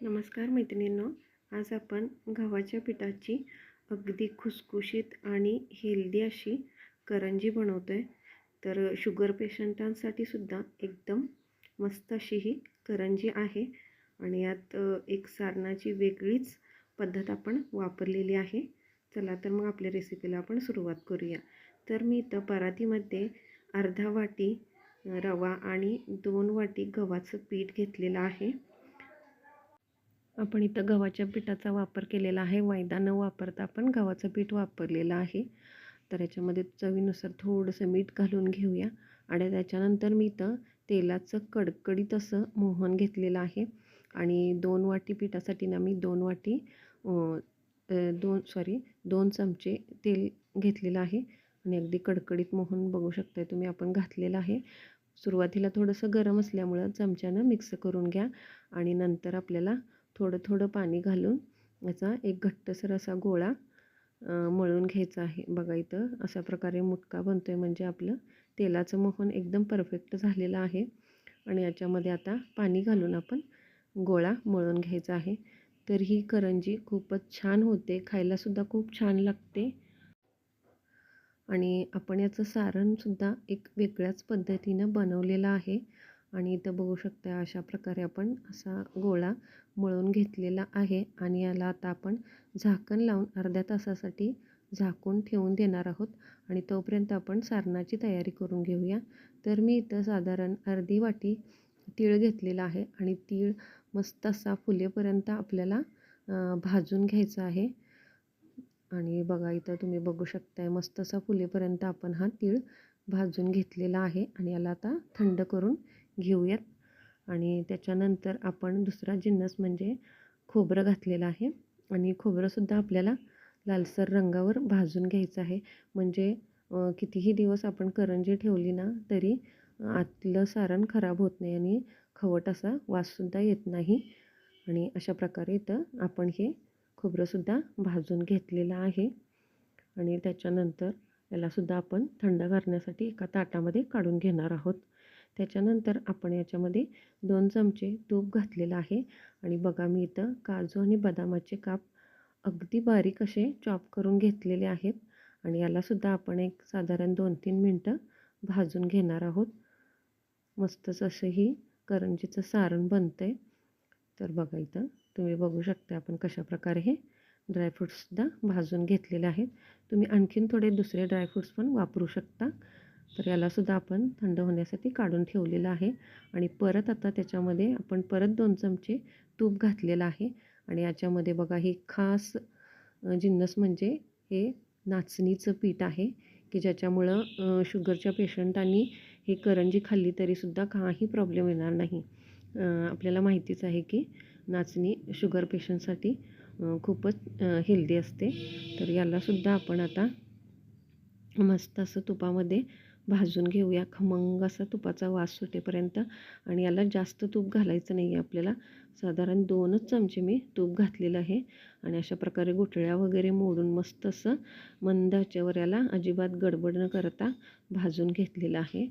नमस्कार मैत्रिणींनो आज आपण गव्हाच्या पिठाची अगदी खुसखुशीत आणि हेल्दी अशी करंजी बनवतो आहे तर शुगर पेशंटांसाठी सुद्धा एकदम मस्त अशी ही करंजी आहे आणि यात एक सारणाची वेगळीच पद्धत आपण वापरलेली आहे. चला तर मग आपल्या रेसिपीला आपण सुरुवात करूया. तर मी इथं परातीमध्ये अर्धा वाटी रवा आणि दोन वाटी गव्हाचं पीठ घेतलेलं आहे. आपण इथं गव्हाच्या पिठाचा वापर केलेला आहे. मैदा न वापरता आपण गव्हाचं पीठ वापरलेलं आहे. तर याच्यामध्ये चवीनुसार थोडंसं मीठ घालून घेऊया. आणि त्याच्यानंतर मी इथं तेलाचं कडकडीत असं मोहन घेतलेलं आहे. आणि दोन वाटी पिठासाठी ना मी दोन वाटी दोन सॉरी दोन चमचे तेल घेतलेलं आहे. आणि अगदी कडकडीत मोहन बघू शकताय तुम्ही आपण घातलेलं आहे. सुरुवातीला थोडंसं गरम असल्यामुळं चमच्यानं मिक्स करून घ्या. आणि नंतर आपल्याला थोडं थोडं पाणी घालून याचा एक घट्टसर असा गोळा मळून घ्यायचा आहे. बघा इथं अशा प्रकारे मुटका बनतो आहे म्हणजे आपलं तेलाचं मोहन एकदम परफेक्ट झालेलं आहे. आणि याच्यामध्ये आता पाणी घालून आपण गोळा मळून घ्यायचा आहे. तर ही करंजी खूपच छान होते. खायलासुद्धा खूप छान लागते. आणि आपण याचं सारणसुद्धा एक वेगळ्याच पद्धतीनं बनवलेलं आहे. आणि इथं बघू शकता अशा प्रकारे आपण असा गोळा मळून घेतलेला आहे आणि याला आता आपण झाकण लावून अर्ध्या तासासाठी झाकून ठेवून देणार आहोत. आणि तोपर्यंत आपण सारणाची तयारी करून घेऊया. तर मी इथं साधारण अर्धी वाटी तीळ घेतलेला आहे आणि तीळ मस्त असा फुलेपर्यंत आपल्याला भाजून घ्यायचा आहे. आणि बघा इथं तुम्ही बघू शकताय मस्त असा फुलेपर्यंत आपण हा तीळ भाजून घेतलेला आहे आणि याला आता थंड करून घेऊयात. आणि त्याच्यानंतर आपण दुसरा जिन्नस म्हणजे खोबरं घातलेलं आहे. आणि खोबरंसुद्धा आपल्याला लालसर रंगावर भाजून घ्यायचं आहे. म्हणजे कितीही दिवस आपण करंजी ठेवली ना तरी आतलं सारण खराब होत नाही आणि खवट असा वाससुद्धा येत नाही. आणि अशा प्रकारे इथं आपण हे खोबरंसुद्धा भाजून घेतलेलं आहे. आणि त्याच्यानंतर यालासुद्धा आपण थंड करण्यासाठी एका ताटामध्ये काढून घेणार आहोत. त्याच्यानंतर आपण याच्यामध्ये दोन चमचे तूप घातलेलं आहे. आणि बघा मी इथं काजू आणि बदामाचे काप अगदी बारीक असे चॉप करून घेतलेले आहेत. आणि यालासुद्धा आपण एक साधारण दोन तीन मिनटं भाजून घेणार आहोत. मस्तच असं ही करंजीचं सारण बनतं आहे तर बघा इथं तुम्ही बघू शकता आपण कशा प्रकारे हे ड्रायफ्रूट्ससुद्धा भाजून घेतलेले आहेत. तुम्ही आणखीन थोडे दुसरे ड्रायफ्रूट्स पण वापरू शकता. तर यालासुद्धा आपण थंड होण्यासाठी काढून ठेवलेलं आहे. आणि परत आता त्याच्यामध्ये आपण परत दोन चमचे तूप घातलेलं आहे. आणि याच्यामध्ये बघा हे खास जिन्नस म्हणजे हे नाचणीचं पीठ आहे की ज्याच्यामुळं शुगरच्या पेशंटांनी ही करंजी खाल्ली तरीसुद्धा काही प्रॉब्लेम येणार नाही. आपल्याला माहितीच आहे की नाचणी शुगर पेशंटसाठी खूपच हेल्दी असते. तर यालासुद्धा आपण आता मस्त असं तुपामध्ये भाजून घेऊया. खमंग असा तुपाचा वास सुटेपर्यंत आणि याला जास्त तूप घालायचं नाही आहे आपल्याला. साधारण दोनच चमचे मी तूप घातलेलं आहे. आणि अशा प्रकारे गुठळ्या वगैरे मोडून मस्त असं मंद याच्यावर याला अजिबात गडबड न करता भाजून घेतलेलं आहे.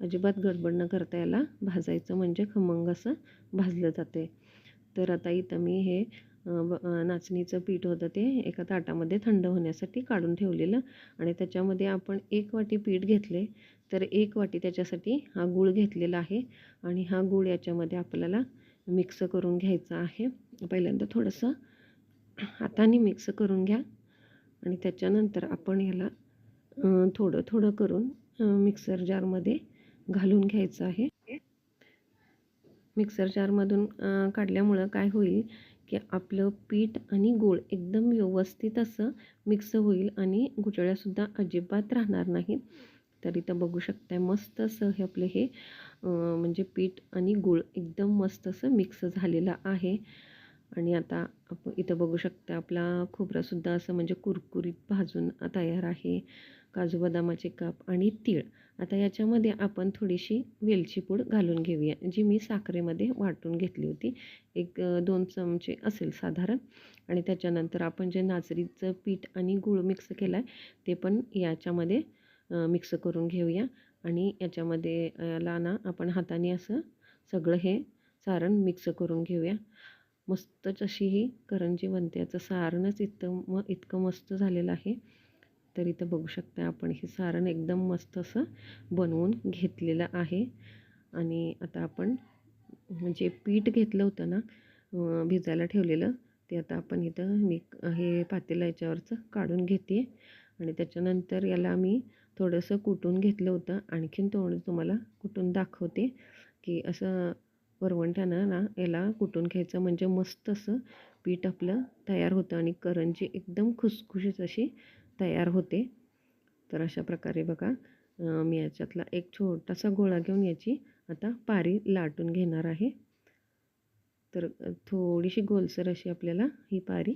अजिबात गडबड न करता याला भाजायचं म्हणजे खमंग असं भाजलं जाते तर आता इथं मी हे नाचणीचं पीठ होतं ते एका ताटामध्ये थंड होण्यासाठी काढून ठेवलेलं आणि त्याच्यामध्ये आपण एक वाटी पीठ घेतले तर एक वाटी त्याच्यासाठी हा गूळ घेतलेला आहे आणि हा गूळ याच्यामध्ये आपल्याला मिक्स करून घ्यायचा आहे. पहिल्यांदा थोडंसं हाताने मिक्स करून घ्या आणि त्याच्यानंतर आपण याला थोडं थोडं करून मिक्सर जारमध्ये घालून घ्यायचं आहे. मिक्सर जारमधून काढल्यामुळं काय होईल की आपलं पीठ आणि गूळ एकदम व्यवस्थित असं मिक्स होईल आणि गुचळ्यासुद्धा अजिबात राहणार नाहीत. तर इथं बघू शकताय मस्त असं हे आपलं हे म्हणजे पीठ आणि गूळ एकदम मस्त असं मिक्स झालेलं आहे. आणि आता आप इथं बघू शकता आपला खोबरासुद्धा असं म्हणजे कुरकुरीत भाजून तयार आहे. काजू बदामाचे काप आणि तीळ. आता याच्यामध्ये आपण थोडीशी वेलची पूड घालून घेऊया जी मी साखरेमध्ये वाटून घेतली होती. एक दोन चमचे असेल साधारण. आणि त्याच्यानंतर आपण जे नाचरीचं पीठ आणि गूळ मिक्स केला आहे ते पण याच्यामध्ये मिक्स करून घेऊया. आणि याच्यामध्ये याला ना आपण हाताने असं सगळं हे सारण मिक्स करून घेऊया. मस्तच अशी ही करंजी बनते. याचं सारणच इतकं म इतकं मस्त झालेलं आहे. तर इथं बघू शकता आपण. हे सारण एकदम मस्त असं बनवून घेतलेलं आहे. आणि आता आपण जे पीठ घेतलं होतं ना भिजायला ठेवलेलं ते आता आपण इथं मी हे पातेला याच्यावरचं काढून घेते आणि त्याच्यानंतर याला मी थोडंसं कुटून घेतलं होतं. आणखीन थोडं तुम्हाला कुटून दाखवते की असं वरवंट्यानं ना याला कुटून घ्यायचं म्हणजे मस्त असं पीठ आपलं तयार होतं. आणि करंजी एकदम खुसखुशीत अशी तयार होते. तर अशा प्रकारे बघा मी याच्यातला एक छोटासा गोळा घेऊन याची आता पारी लाटून घेणार आहे. तर थोडीशी गोलसर अशी आपल्याला ही पारी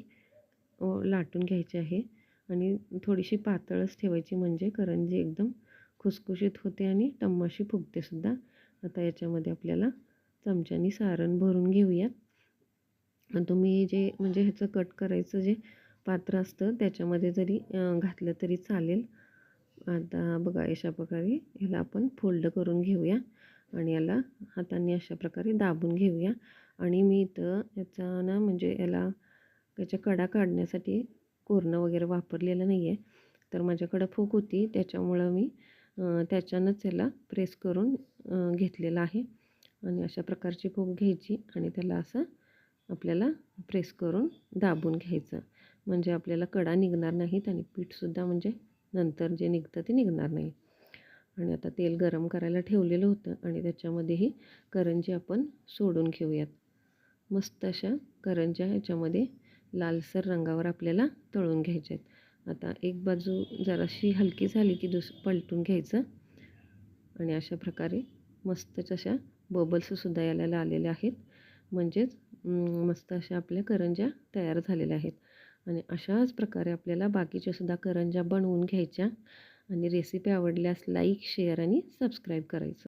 लाटून घ्यायची आहे. आणि थोडीशी पातळच ठेवायची म्हणजे करंजी एकदम खुसखुशीत होते आणि टम्माशी फुगतेसुद्धा आता याच्यामध्ये आपल्याला चमच्यानी सारण भरून घेऊयात. तुम्ही जे म्हणजे ह्याचं कट करायचं जे पात्र असतं. त्याच्यामध्ये जरी घातलं तरी चालेल. आता बघा अशा प्रकारे ह्याला आपण फोल्ड करून घेऊया आणि याला हाताने अशा प्रकारे दाबून घेऊया. आणि मी इथं याचा ना म्हणजे याला त्याच्या कडा काढण्यासाठी कोरणं वगैरे वापरलेलं नाही आहे तर माझ्याकडं फूक होती. त्याच्यामुळं मी त्याच्यानंच याला प्रेस करून घेतलेलं आहे. आणि अशा प्रकारची फूक घ्यायची आणि त्याला असं आपल्याला प्रेस करून दाबून घ्यायचं. म्हणजे आपल्याला कडा निघणार नाहीत आणि पीठसुद्धा म्हणजे नंतर जे निघतं ते निघणार नाही. आणि आता तेल गरम करायला ठेवलेलं होतं आणि त्याच्यामध्येही करंजी आपण सोडून घेऊयात. मस्त अशा करंज्या ह्याच्यामध्ये लालसर रंगावर आपल्याला तळून घ्यायच्या आहेत. आता एक बाजू जराशी हलकी झाली की दुस पलटून घ्यायचं. आणि अशा प्रकारे मस्तच अशा बबल्ससुद्धा याला आलेल्या आहेत. म्हणजेच मस्त अशा आपल्या करंज्या तयार झालेल्या आहेत. आणि अशाच प्रकारे आपल्याला बाकीच्यासुद्धा करंज्या बनवून घ्यायच्या आणि रेसिपी आवडल्यास लाईक शेअर आणि सबस्क्राईब करायचं.